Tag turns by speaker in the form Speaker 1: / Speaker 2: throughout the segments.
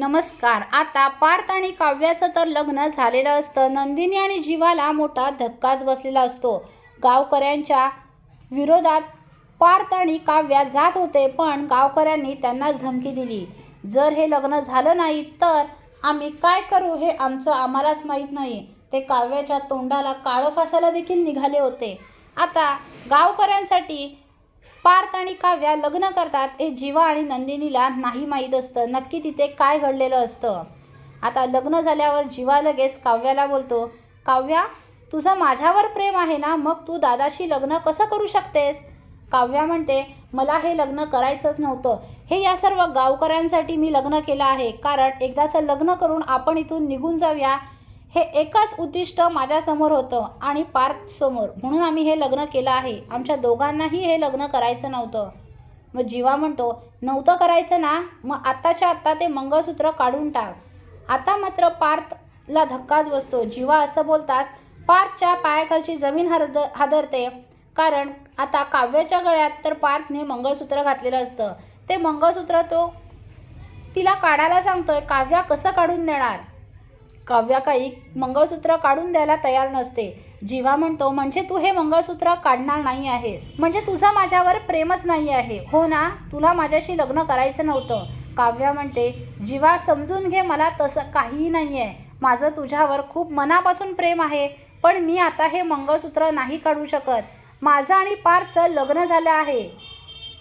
Speaker 1: नमस्कार. आता पार्थ आणि काव्याचं तर लग्न झालेलं असतं. नंदिनी आणि जीवाला मोठा धक्काच बसलेला असतो. गावकऱ्यांच्या विरोधात पार्थ आणि काव्या जात होते पण गावकऱ्यांनी त्यांना धमकी दिली. जर हे लग्न झालं नाही तर आम्ही काय करू हे आमचं आम्हालाच माहीत नाही. ते काव्याच्या तोंडाला काळं फासायला देखील निघाले होते. आता गावकऱ्यांसाठी पार्थ आणि काव्या लग्न करतात हे जीवा आणि नंदिनीला नाही माहीत असतं. नक्की तिथे काय घडलेलं असतं? आता लग्न झाल्यावर जीवा लगेच काव्याला बोलतो काव्या तुझं माझ्यावर प्रेम आहे ना? मग तू दादाशी लग्न कसं करू शकतेस? काव्या म्हणते मला हे लग्न करायचंच नव्हतं. हे या सर्व गावकऱ्यांसाठी मी लग्न केलं आहे. कारण एकदाचं लग्न करून आपण इथून निघून जाऊया. हे एकच उद्दिष्ट माझ्यासमोर होतं आणि पार्थ समोर. म्हणून आम्ही हे लग्न केलं आहे. आमच्या दोघांनाही हे लग्न करायचं नव्हतं. मग जीवा म्हणतो नव्हतं करायचं ना? मग आत्ताच्या आत्ता ते मंगळसूत्र काढून टाक. आता मात्र पार्थला धक्काच बसतो. जीवा असं बोलताच पार्थच्या पायाखालची जमीन हरद हादरते. कारण आता काव्याच्या गळ्यात तर पार्थने मंगळसूत्र घातलेलं असतं. ते मंगळसूत्र तो तिला काढायला सांगतोय काव्या कसं काढून देणार? काव्या काही मंगळसूत्र काढून द्यायला तयार नसते. जीवा म्हणतो म्हणजे तू हे मंगळसूत्र काढणार नाही आहेस. म्हणजे तुझं माझ्यावर प्रेमच नाही आहे. हो ना तुला माझ्याशी लग्न करायचं नव्हतं. काव्या म्हणते जीवा समजून घे मला तसं काहीही नाही आहे माझं तुझ्यावर खूप मनापासून प्रेम आहे पण मी आता हे मंगळसूत्र नाही काढू शकत. माझं आणि पारचं लग्न झालं आहे.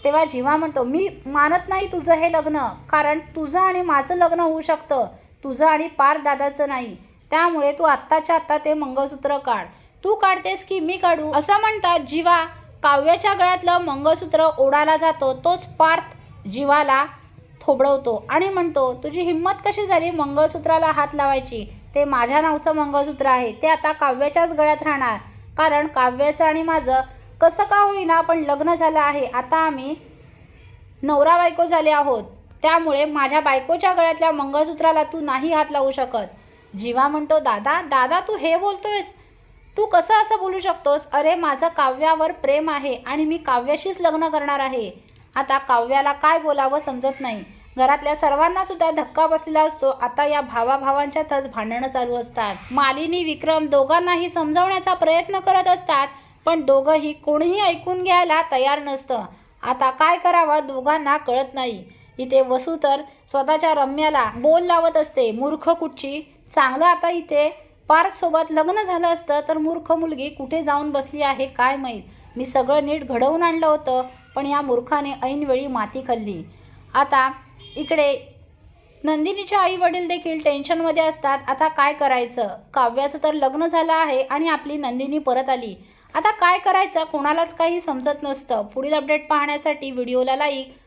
Speaker 1: तेव्हा जीवा म्हणतो मी मानत नाही तुझं हे लग्न कारण तुझं आणि माझं लग्न होऊ शकतं. तुझं आणि पार दादाचं नाही. त्यामुळे तू आत्ताच्या आत्ता ते मंगळसूत्र काढ. तू काढतेस की मी काढू? असं म्हणतात जीवा. काव्याच्या गळ्यातलं मंगळसूत्र ओढायला जातो तोच पार्थ जीवाला थोबडवतो आणि म्हणतो तुझी हिंमत कशी झाली मंगळसूत्राला हात लावायची? ते माझ्या नावचं मंगळसूत्र आहे. ते आता काव्याच्याच गळ्यात राहणार. कारण काव्याचं आणि माझं कसं का होईना पण लग्न झालं आहे. आता आम्ही नवरा बायको झाले आहोत. त्यामुळे माझ्या बायकोच्या गळ्यातल्या मंगळसूत्राला तू नाही हात लावू शकत. जीवा म्हणतो दादा दादा तू हे बोलतोयस? तू कसं असं बोलू शकतोस? अरे माझं काव्यावर प्रेम आहे आणि मी काव्याशीच लग्न करणार आहे. आता काव्याला काय बोलावं समजत नाही. घरातल्या सर्वांना सुद्धा धक्का बसलेला असतो. आता या भावाभावांच्यातच भांडणं चालू असतात. मालिनी विक्रम दोघांनाही समजावण्याचा प्रयत्न करत असतात पण दोघंही कोणीही ऐकून घ्यायला तयार नसतं. आता काय करावं दोघांना कळत नाही. इथे वसू तर स्वतःच्या रम्याला बोल लावत असते. मूर्ख कुठची? चांगलं आता इथे पार्थसोबत लग्न झालं असतं तर मूर्ख मुलगी कुठे जाऊन बसली आहे काय माहीत? मी सगळं नीट घडवून आणलं होतं पण या मूर्खाने ऐनवेळी माती खाल्ली. आता इकडे नंदिनीचे आई वडील देखील टेन्शनमध्ये असतात. आता काय करायचं? काव्याचं तर लग्न झालं आहे आणि आपली नंदिनी परत आली. आता काय करायचं? कोणालाच काही समजत नसतं. पुढील अपडेट पाहण्यासाठी व्हिडिओला लाईक